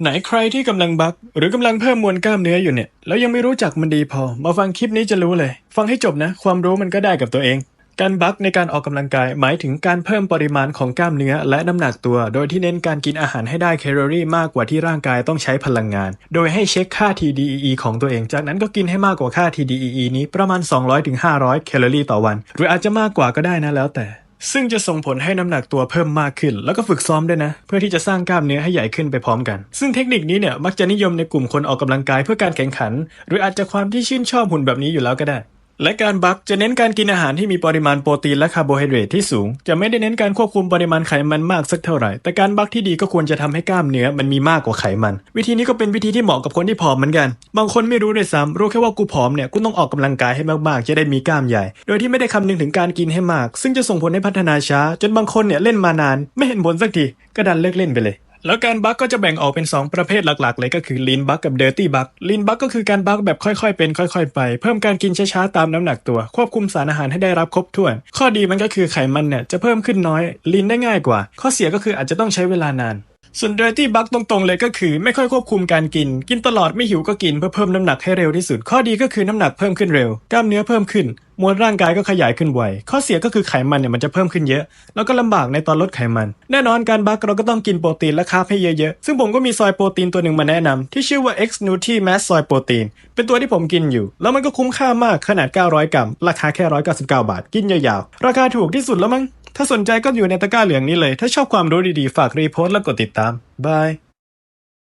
ไหนใครที่กำลังบักหรือกำลังเพิ่มมวลกล้ามเนื้ออยู่เนี่ย แล้วยังไม่รู้จักมันดีพอ มาฟังคลิปนี้จะรู้เลย ฟังให้จบนะ ความรู้มันก็ได้กับตัวเอง การบักในการออกกำลังกายหมายถึงการเพิ่มปริมาณของกล้ามเนื้อและน้ำหนักตัว โดยที่เน้นการกินอาหารให้ได้แคลอรี่มากกว่าที่ร่างกายต้องใช้พลังงาน โดยให้เช็คค่า TDEE ของตัวเอง จากนั้นก็กินให้มากกว่าค่า TDEE นี้ประมาณ 200-500 แคลอรี่ต่อวัน หรืออาจจะมากกว่าก็ได้นะแล้วแต่ ซึ่งจะส่งผลให้น้ำหนักตัวเพิ่มมากขึ้น แล้วก็ฝึกซ้อมด้วยนะ เพื่อที่จะสร้างกล้ามเนื้อให้ใหญ่ขึ้นไปพร้อมกัน ซึ่งเทคนิคนี้เนี่ยมักจะนิยมในกลุ่มคนออกกำลังกายเพื่อการแข่งขัน หรืออาจจะความที่ชื่นชอบหุ่นแบบนี้อยู่แล้วก็ได้ และการบักจะเน้นการกินอาหารที่มีปริมาณโปรตีนและคาร์โบไฮเดรตที่สูง จะไม่ได้เน้นการควบคุมปริมาณไขมันมากสักเท่าไหร่ แต่การบักที่ดีก็ควรจะทำให้กล้ามเนื้อมันมีมากกว่าไขมัน วิธีนี้ก็เป็นวิธีที่เหมาะกับคนที่ผอมเหมือนกัน บางคนไม่รู้ด้วยซ้ำรู้แค่ว่ากูผอมเนี่ยกูต้องออกกำลังกายให้มากๆ จะได้มีกล้ามใหญ่ โดยที่ไม่ได้คำนึงถึงการกินให้มาก ซึ่งจะส่งผลให้พัฒนาช้า จนบางคนเนี่ยเล่นมานาน ไม่เห็นผลสักทีก็ดันเลิกเล่นไปเลย แล้วการบักก็จะแบ่งออกเป็น 2 ประเภทหลักๆ เลยก็คือ lean buck กับ dirty buck lean buck ก็คือการบักแบบค่อยๆเป็นค่อยๆไป เพิ่มการกินช้าๆตามน้ำหนักตัว ควบคุมสารอาหารให้ได้รับครบถ้วน ข้อดีมันก็คือไขมันเนี่ยจะเพิ่มขึ้นน้อย lean ได้ง่ายกว่า ข้อเสียก็คืออาจจะต้องใช้เวลานานส่วน dirty buck ตรงๆ เลยก็คือไม่ค่อยควบคุมการกิน กินตลอดไม่หิวก็กินเพื่อเพิ่มน้ำหนักให้เร็วที่สุด ข้อดีก็คือน้ำหนักเพิ่มขึ้นเร็ว กล้ามเนื้อเพิ่มขึ้น มวลร่างกายก็ขยายขึ้นไวข้อเสียก็คือไขมันเนี่ยมันจะเพิ่มขึ้นเยอะ แล้วก็ลำบากในตอนลดไขมัน แน่นอนการบักเราก็ต้องกินโปรตีนและคาร์บให้เยอะๆ ซึ่งผมก็มีซอยโปรตีนตัวหนึ่งมาแนะนำที่ชื่อว่า X Nutri Mass Soy Protein เป็นตัวที่ผมกินอยู่ แล้วมันก็คุ้มค่ามากขนาด 900 กรัม ราคาแค่ 199 บาท กินยาวๆ ราคาถูกที่สุดแล้วมั้งถ้าสนใจก็อยู่ในตะกร้าเหลืองนี้เลย ถ้าชอบความรู้ดีๆฝากรีโพสต์และกดติดตามบาย